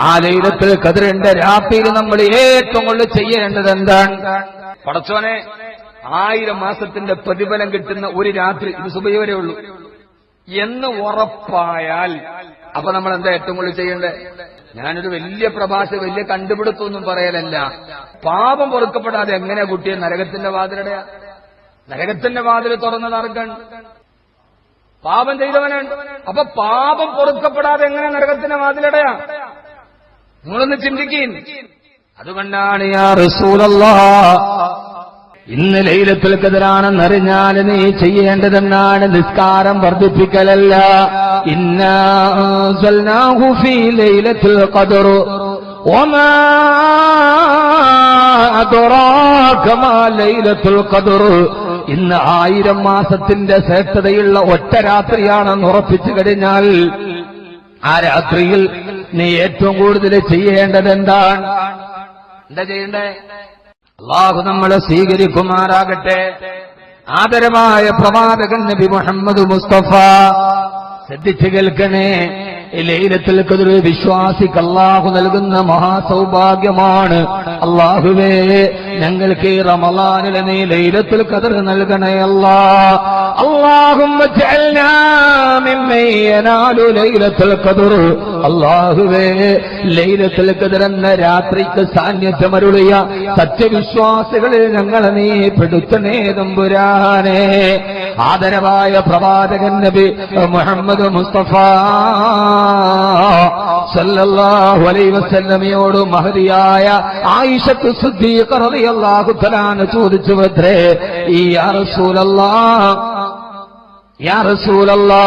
ആ ലൈലത്തിൽ കതിരുണ്ട് രാത്രിയിൽ നമ്മൾ ഏറ്റവും കൂടുതൽ ചെയ്യേണ്ടത് എന്താണ്? പടച്ചോനെ ആയിരം മാസത്തിന്റെ പ്രതിഫലം കിട്ടുന്ന ഒരു രാത്രി ഇത് സുബൈ ഉള്ളൂ. എന്ന് ഉറപ്പായാൽ അപ്പൊ നമ്മൾ എന്താ ഏറ്റവും കൂടുതൽ ചെയ്യേണ്ടത്? ഞാനൊരു വലിയ പ്രഭാഷ വലിയ കണ്ടുപിടുത്തമൊന്നും പറയലല്ല. പാപം പൊറുക്കപ്പെടാതെ എങ്ങനെ കുട്ടിയെ നരകത്തിന്റെ വാതിലടയാ? നരകത്തിന്റെ വാതിൽ തുറന്നത് ആർക്കാണ്? പാപം ചെയ്തവനാണ്. അപ്പൊ പാപം പൊറുക്കപ്പെടാതെ എങ്ങനെ നരകത്തിന്റെ വാതിലടയാ? നിങ്ങളൊന്ന് ചിന്തിക്കീൻ. അതുകൊണ്ടാണ് യാ റസൂലല്ലാ ഇന്ന് ലൈലത്തുൽ കതിരാണെന്നറിഞ്ഞാൽ നീ ചെയ്യേണ്ടതെന്നാണ് നിസ്കാരം വർദ്ധിപ്പിക്കലല്ല. ഇന്നാ അൻസൽനാഹു ഫീ ലൈലത്തുൽ ഖദർ ഇന്ന് ആയിരം മാസത്തിന്റെ ശ്രേഷ്ഠതയുള്ള ഒറ്റ രാത്രിയാണെന്ന് ഉറപ്പിച്ചു കഴിഞ്ഞാൽ ആ രാത്രിയിൽ നീ ഏറ്റവും കൂടുതൽ ചെയ്യേണ്ടത് എന്താണ് എന്താ ചെയ്യണ്ടേ? അള്ളാഹു നമ്മളെ സ്വീകരിക്കുമാറാകട്ടെ. ആദരമായ പ്രവാചകൻ നബി മുഹമ്മദ് മുസ്തഫ ശ്രദ്ധിച്ചു കേൾക്കണേ. ലൈലത്തുൽ വിശ്വാസിക്ക് അള്ളാഹു നൽകുന്ന മഹാസൗഭാഗ്യമാണ്. അള്ളാഹുവേ ഞങ്ങൾക്ക് ഈ റമലാനിലെ നീ ലൈലത്തിൽ കതർ നൽകണേ അല്ലാ. കതർ അള്ളാഹുവേ ലൈലത്തിൽ കതിരെന്ന എന്ന രാത്രിക്ക് സാന്നിധ്യമരുളിയ സത്യവിശ്വാസികളിൽ ഞങ്ങളെ നീ പെടുത്തണേ തമ്പുരാനെ. ആദരവായ പ്രവാചകൻ നബി മുഹമ്മദ് മുസ്തഫ സല്ലല്ലാഹു അലൈഹി വസല്ലമയോട് മഹതിയായ ആയിഷത്ത് സിദ്ദീഖ് ചോദിച്ചു ഭദ്രേ ഈ യാ റസൂലല്ലാഹ് യാ റസൂലല്ലാ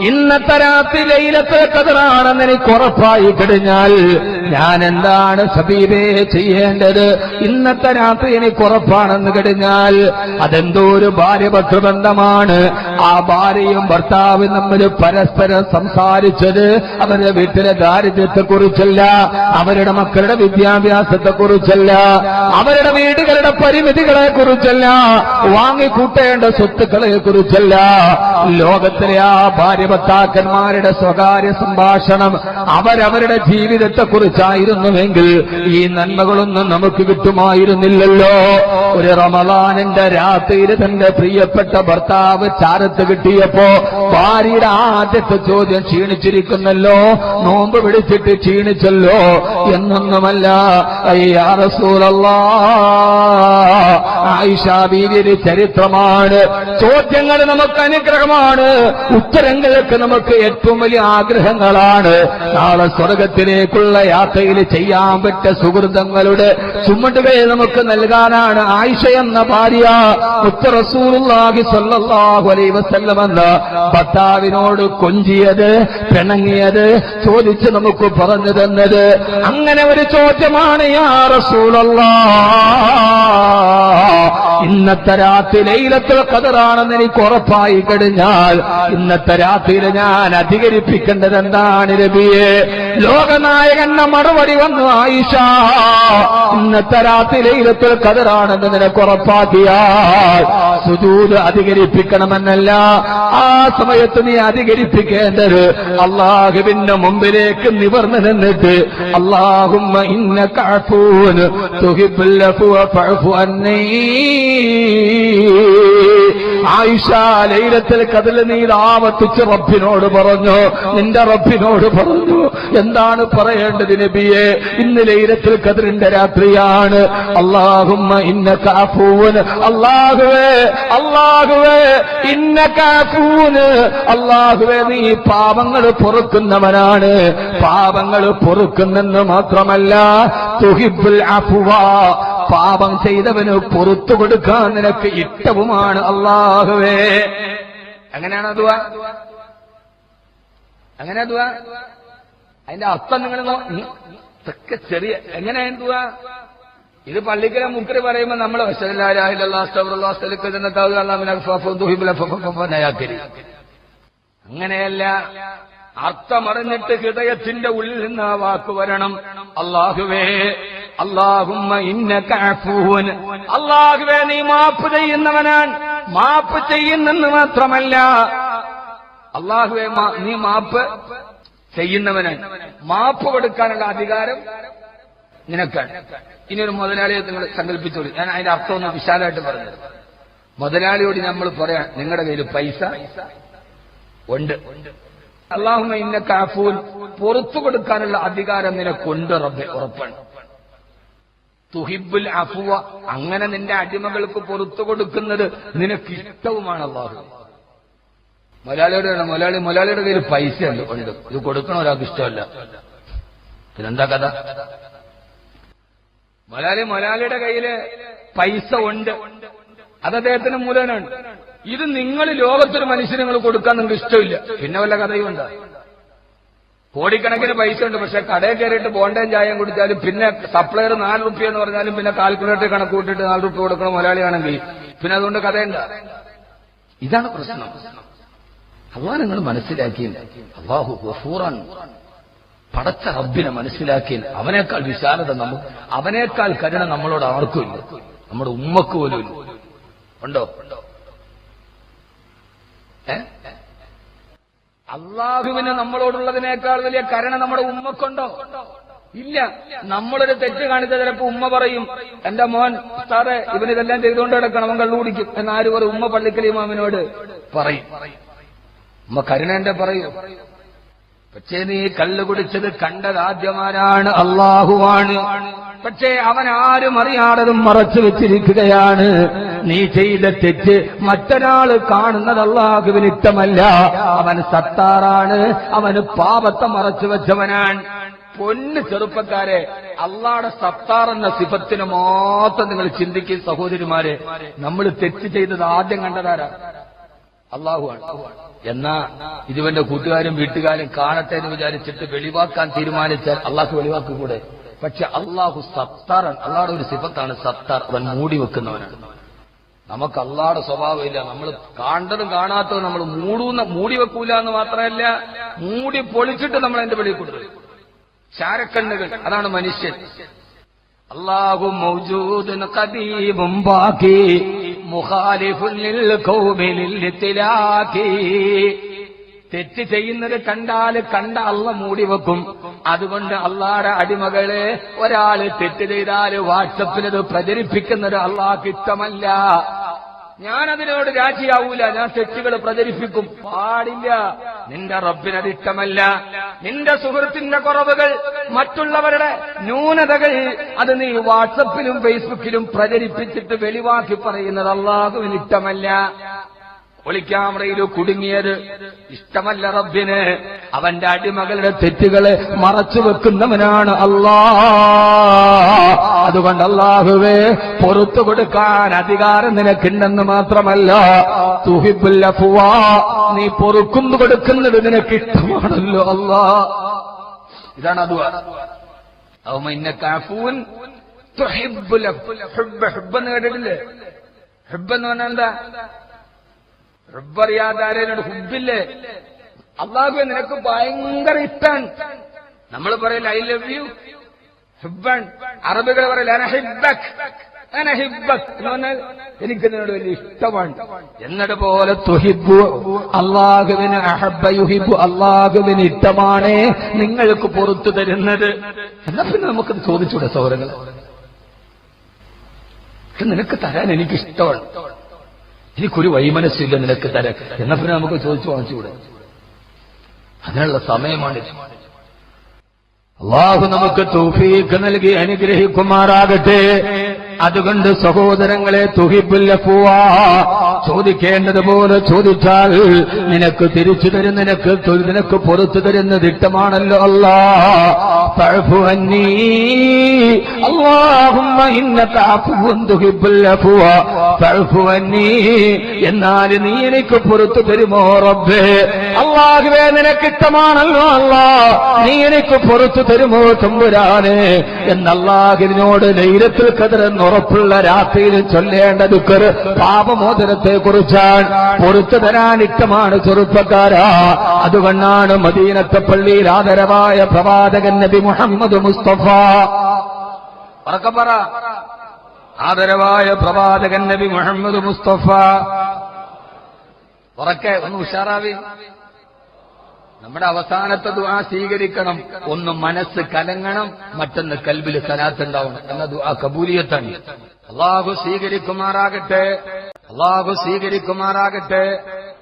ഇന്നത്തെ രാത്രി ലൈലത്തെ കതിറാണെന്ന് എനിക്ക് ഉറപ്പായി കഴിഞ്ഞാൽ ഞാൻ എന്താണ് സബീബേ ചെയ്യേണ്ടത്? ഇന്നത്തെ രാത്രി എനിക്ക് ഉറപ്പാണെന്ന് കഴിഞ്ഞാൽ അതെന്തോ ഒരു ഭാര്യ ഭക്തബന്ധമാണ്. ആ ഭാര്യയും ഭർത്താവും നമ്മൾ പരസ്പരം സംസാരിച്ചത് അവരുടെ വീട്ടിലെ ദാരിദ്ര്യത്തെക്കുറിച്ചല്ല അവരുടെ മക്കളുടെ വിദ്യാഭ്യാസത്തെക്കുറിച്ചല്ല അവരുടെ വീടുകളുടെ പരിമിതികളെ കുറിച്ചല്ല വാങ്ങിക്കൂട്ടേണ്ട സ്വത്തുക്കളെ കുറിച്ചല്ല ലോകത്തിലെ ആ ഭാര്യ ഭർത്താക്കന്മാരുടെ സ്വകാര്യ സംഭാഷണം അവരവരുടെ ജീവിതത്തെ കുറിച്ചായിരുന്നുവെങ്കിൽ ഈ നന്മകളൊന്നും നമുക്ക് കിട്ടുമായിരുന്നില്ലല്ലോ. ഒരു റമലാനിന്റെ രാത്രിയിൽ തന്റെ പ്രിയപ്പെട്ട ഭർത്താവ് ചാരത്ത് കിട്ടിയപ്പോ ഭാര്യയുടെ ആദ്യത്തെ ചോദ്യം ക്ഷീണിച്ചിരിക്കുന്നല്ലോ. നോമ്പ് പിടിച്ചിട്ട് ക്ഷീണിച്ചല്ലോ. എന്നൊന്നുമല്ല. അയ്യാ റസൂലല്ലാ. ആയിഷ ബീവിയുടെ ചരിത്രമാണ്. ചോദ്യങ്ങൾ നമുക്ക് അനുഗ്രഹമാണ്. ഉത്തരങ്ങൾക്ക് നമുക്ക് ഏറ്റവും വലിയ ആഗ്രഹങ്ങളാണ്. നാളെ സ്വർഗത്തിലേക്കുള്ള യാത്രയിൽ ചെയ്യാൻ പറ്റ സുഹൃതങ്ങളുടെ ചുമടുകൾ നമുക്ക് നൽകാനാണ് ആയിഷ എന്ന ഭാര്യ. അലൈഹി വസല്ലം ഭർത്താവിനോട് കൊഞ്ചിയത് പിണങ്ങിയത് ചോദിച്ച് നമുക്ക് പറഞ്ഞു തന്നത്. അങ്ങനെ ഒരു ചോദ്യമാണ് യാ റസൂലല്ലാ! ഇന്നത്തെ രാത്രി ലൈലത്തുൽ കതറാണെന്ന് എനിക്ക് ഉറപ്പായി കഴിഞ്ഞാൽ ഇന്നത്തെ രാത്രിയിൽ ഞാൻ അധികരിപ്പിക്കേണ്ടത് എന്താണ് രബിയെ ലോകനായകന്റെ മറുപടി വന്നു ആയിഷ. ഇന്നത്തെ രാത്രി ലൈലത്തുൽ കതറാണെന്ന് നിനക്ക് ഉറപ്പാക്കിയാൽ സുജൂത് അധികരിപ്പിക്കണമെന്നല്ല. ആ സമയത്ത് നീ അധികരിപ്പിക്കേണ്ടത് അള്ളാഹുവിന്റെ മുമ്പിലേക്ക് നിവർന്നു നിന്നിട്ട് അള്ളാഹുമ്മ ഇന്ന കാഫൂൻ തുഹിബുല്ലഫു അന്നീ. ആയിഷ ലൈലത്തിൽ കതിൽ നീ ആവർത്തിച്ച് റബ്ബിനോട് പറഞ്ഞു. നിന്റെ റബ്ബിനോട് പറഞ്ഞു. എന്താണ് പറയേണ്ടത് നബിയെ? ഇന്ന് ലൈലത്തിൽ കതിരിന്റെ രാത്രിയാണ്. അള്ളാഹുമ്മ ഇന്ന കാഫൂൻ അള്ളാഹുവേ അള്ളാഹുവേ ഇന്ന കാഫൂന് അള്ളാഹുവേ നീ പാപങ്ങൾ പൊറുക്കുന്നവനാണ്. പാപങ്ങൾ പൊറുക്കുന്നെന്ന് മാത്രമല്ല തുഹിബുൽ അഫുവാ. പാപം ചെയ്തവന് പുറത്തു കൊടുക്കാൻ നിനക്ക് ഇഷ്ടവുമാണ് അള്ളാഹുവേ അങ്ങനെയാണ് അതുവാ അങ്ങനെ അതുവാ അതിന്റെ അർത്ഥം നിങ്ങൾ ഇതൊക്കെ ചെറിയ എങ്ങനെയാണ് എന്തുവാ ഇത് പള്ളിക്കര മുക്കര് പറയുമ്പോ നമ്മൾ അങ്ങനെയല്ല അർത്ഥമറിഞ്ഞിട്ട് ഹൃദയത്തിന്റെ ഉള്ളിൽ നിന്ന് ആ വാക്ക് വരണം. അള്ളാഹുവേ അള്ളാഹുവേ നീ മാപ്പ് ചെയ്യുന്നവനാണ് മാപ്പ് ചെയ്യുന്നെന്ന് മാത്രമല്ല അള്ളാഹുവേ നീ മാപ്പ് ചെയ്യുന്നവനാണ് മാപ്പ് കൊടുക്കാനുള്ള അധികാരം നിനക്കാണ്. ഇനി ഒരു മുതലാളിയെ നിങ്ങൾ സങ്കല്പിച്ചോളൂ. ഞാൻ അതിന്റെ അർത്ഥം ഒന്ന് വിശാലമായിട്ട് പറഞ്ഞത് മുതലാളിയോട് നമ്മൾ പറയാം നിങ്ങളുടെ കയ്യിൽ പൈസ ഉണ്ട്. അള്ളാഹുമ ഇന്ന കാഫൂൻ പുറത്തു കൊടുക്കാനുള്ള അധികാരം നിനക്കുണ്ട് റബ്ബെ ഉറപ്പാണ്. തുഹിബുൽ അഫുവ അങ്ങനെ നിന്റെ അടിമകൾക്ക് പുറത്തു കൊടുക്കുന്നത് നിനക്ക് ഇഷ്ടവുമാണ് അള്ളാഹു മലയാളിയുടെ മലയാളി മലയാളിയുടെ കയ്യിൽ പൈസ ഉണ്ട്. ഉണ്ട് ഇത് കൊടുക്കണ ഒരാൾക്ക് ഇഷ്ടമല്ല. പിന്നെന്താ കഥ? മലയാളി മലയാളിയുടെ കയ്യിൽ പൈസ ഉണ്ട്. അത് അദ്ദേഹത്തിന് മൂലനാണ് ഇത് നിങ്ങൾ ലോകത്തൊരു മനുഷ്യന് നിങ്ങൾ കൊടുക്കാൻ നിങ്ങൾക്ക് ഇഷ്ടമില്ല. പിന്നെ വല്ല കഥയും ഉണ്ടാ? കോടിക്കണക്കിന് പൈസ ഉണ്ട്. പക്ഷെ കടയിൽ കയറിയിട്ട് ബോണ്ടയും ചായം കുടിച്ചാലും പിന്നെ സപ്ലയർ നാല് റുപ്യ എന്ന് പറഞ്ഞാലും പിന്നെ കാൽക്കുലേറ്റർ കണക്ക് കൂട്ടിയിട്ട് നാല് റുപ്യ കൊടുക്കണം മലയാളിയാണെങ്കിൽ പിന്നെ അതുകൊണ്ട് കഥയുണ്ട. ഇതാണ് പ്രശ്നം. അള്ളാഹ് നിങ്ങൾ മനസ്സിലാക്കിയില്ല അള്ളാഹു ഗഫൂറാണ് പടച്ച റബ്ബിനെ മനസ്സിലാക്കി അവനേക്കാൾ വിശാലത നമുക്ക് അവനേക്കാൾ കരുണ നമ്മളോട് ആർക്കും ഇല്ല. നമ്മുടെ ഉമ്മക്ക് പോലും ഉണ്ടോ? ഏ? അള്ളാഹുവിന് നമ്മളോടുള്ളതിനേക്കാൾ വലിയ കരുണ നമ്മുടെ ഉമ്മക്കുണ്ടോ? ഇല്ല. നമ്മളൊരു തെറ്റ് കാണിച്ച ചിലപ്പോ ഉമ്മ പറയും എന്റെ മോൻ സാറേ ഇവനിതെല്ലാം ചെയ്തുകൊണ്ട് കിടക്കണം അവൻ കള്ളു കുടിക്കും. ആര് പറയും? ഉമ്മ പള്ളിക്കലി മാമിനോട് പറയും. ഉമ്മ കരുണേന്റെ പറയൂ. പക്ഷേ നീ കള്ളു കുടിച്ചത് കണ്ടതാദ്യമാരാണ് അള്ളാഹുവാണ്. പക്ഷേ അവൻ ആരും അറിയാതെ മറച്ചു വെച്ചിരിക്കുകയാണ്. നീ ചെയ്ത തെറ്റ് മറ്റൊരാൾ കാണുന്നത് ഇഷ്ടമല്ല. അവൻ സത്താറാണ്. അവന് പാപത്തെ മറച്ചു വെച്ചവനാണ്. പൊന്ന് ചെറുപ്പക്കാരെ അള്ളാടെ സത്താർ എന്ന സിഫത്തിന് മാത്രം നിങ്ങൾ ചിന്തിക്കും സഹോദരിമാരെ. നമ്മൾ തെറ്റ് ചെയ്തത് ആദ്യം കണ്ടതാരാ? അള്ളാഹുവാണ് എന്നാ ഇതുവന്റെ കൂട്ടുകാരും വീട്ടുകാരും കാണട്ടെ എന്ന് വിചാരിച്ചിട്ട് വെളിവാക്കാൻ തീരുമാനിച്ചാൽ അള്ളാഹു വെളിവാക്കൂടെ? പക്ഷെ അള്ളാഹു സത്താറാണ് അള്ളാഹുടെ ഒരു സിഫത്താണ് സത്താർ. അവൻ മൂടി വെക്കുന്നവനാണ്. നമുക്ക് അള്ളാഹുടെ സ്വഭാവമില്ല നമ്മൾ കാണ്ടതും കാണാത്തതും നമ്മൾ മൂടുന്ന മൂടി വെക്കൂല എന്ന് മാത്രമല്ല മൂടി പൊളിച്ചിട്ട് നമ്മൾ എന്റെ വെളിയിൽ കൊണ്ടുവരും. ചാരക്കണ്ണുകൾ അതാണ് മനുഷ്യൻ. അള്ളാഹു തെറ്റ് ചെയ്യുന്നത് കണ്ടാൽ കണ്ട അള്ള മൂടി വെക്കും. അതുകൊണ്ട് അള്ളാടെ അടിമകളെ ഒരാൾ തെറ്റ് ചെയ്താൽ വാട്സപ്പിൽ അത് പ്രചരിപ്പിക്കുന്നത് അള്ളാഹ് ഇഷ്ടമല്ല. ഞാൻ അതിനോട് രാജിയാവൂല. ഞാൻ തെറ്റുകൾ പ്രചരിപ്പിക്കും. പാടില്ല. നിന്റെ റബ്ബിനത് ഇഷ്ടമല്ല. നിന്റെ സുഹൃത്തിന്റെ കുറവുകൾ മറ്റുള്ളവരുടെ ന്യൂനതകൾ അത് നീ വാട്സപ്പിലും ഫേസ്ബുക്കിലും പ്രചരിപ്പിച്ചിട്ട് വെളിവാക്കി പറയുന്നത് അള്ളാഹുവിന് ഇഷ്ടമല്ല. ഒളിക്യാമറയിൽ കുടുങ്ങിയത്. ഇഷ്ടമല്ല റബ്ബിന്. അവന്റെ അടിമകളുടെ തെറ്റുകളെ മറച്ചു വെക്കുന്നവനാണ് അല്ലാ അതുകൊണ്ട് അള്ളാഹുവേ പുറത്തു കൊടുക്കാൻ അധികാരം നിനക്കുണ്ടെന്ന് മാത്രമല്ല തുഹിബുല്ല അഫ്വാ നീ പൊറുക്കുന്നു കൊടുക്കുന്നത് നിനക്ക് ഇഷ്ടമാണല്ലോ അല്ലാ ഇതാണ് അത് എന്ന് കേട്ടിട്ടില്ലേ? ഹുബ്ബ് എന്ന് പറഞ്ഞാൽ എന്താ? ഹുബ്ബറിയാത്ത ആരേനോട് ഹുബില്ലേ? അള്ളാഹു നിനക്ക് ഭയങ്കര ഇഷ്ടാണ്. നമ്മൾ പറയില്ല ഐ ലവ് യു ഹിബൺ അറബികൾ പറയില്ല അനഹിബക് അനഹിബക് എന്ന് പറഞ്ഞാൽ എനിക്ക് നിന്നോട് വലിയ ഇഷ്ടമാണ്. എന്നതുപോലെ തുഹിബു അള്ളാഹുവിന് അഹബ യുഹിബു അള്ളാഹുവിന് ഇഷ്ടമാണ് നിങ്ങൾക്ക് പുറത്തു തരുന്നത്. എന്നാ പിന്നെ നമുക്ക് ചോദിച്ചൂടെ സൗരങ്ങൾ നിനക്ക് തരാൻ എനിക്ക് ഇഷ്ടമാണ് എനിക്കൊരു വൈമനസ്സില്ല നിനക്ക് തരാൻ. എന്നാ പിന്നെ നമുക്ക് ചോദിച്ചു വാങ്ങിച്ചുകൂടെ അതിനുള്ള സമയമാണിത് അള്ളാഹു നമുക്ക് തൗഫീഖ് നൽകി അനുഗ്രഹിക്കുമാറാകട്ടെ. അതുകൊണ്ട് സഹോദരങ്ങളെ തുഹിപ്പില്ല പോവാ. ചോദിക്കേണ്ടതുപോലെ ചോദിച്ചാൽ നിനക്ക് തിരിച്ചു തരും നിനക്ക് നിനക്ക് പുറത്തു തരുന്ന ദിട്ടമാണല്ലോ അല്ലാ. ഫഅഫു അന്നീ. എന്നാൽ നീ എനിക്ക് പുറത്തു തരുമോ റബ്ബേ? അള്ളാഹുവേ നിനക്ക് ഇഷ്ടമാണല്ലോ അല്ലാ നീ എനിക്ക് പുറത്തു തരുമോ തമ്പുരാനെ? എന്നല്ലാഹിനോട് ലൈലത്തിൽ കതിരെന്ന് ഉറപ്പുള്ള രാത്രിയിൽ ചൊല്ലേണ്ട ദുഃഖർ പാപമോചനത്തെ കുറിച്ചാണ് പുറത്തു തരാൻ ഇഷ്ടമാണ് ചെറുപ്പക്കാരാ. അതുകൊണ്ടാണ് മദീനത്തെ പള്ളിയിൽ ആദരവായ പ്രവാചകൻ നബി മുഹമ്മദ് മുസ്തഫ. പറ. ആദരവായ പ്രവാചകൻ നബി മുഹമ്മദ് മുസ്തഫ. ഉറക്കെ ഒന്ന് ഉഷാറാവി. നമ്മുടെ അവസാനത്തെ ദുആ സ്വീകരിക്കണം. ഒന്ന് മനസ്സ് കലങ്ങണം മറ്റൊന്ന് കൽബിൽ സലാത്ത് ഉണ്ടാവണം. എന്ന ദുആ കബൂലിയത്താണ്. അള്ളാഹു സ്വീകരിക്കുമാറാകട്ടെ അള്ളാഹു സ്വീകരിക്കുമാറാകട്ടെ.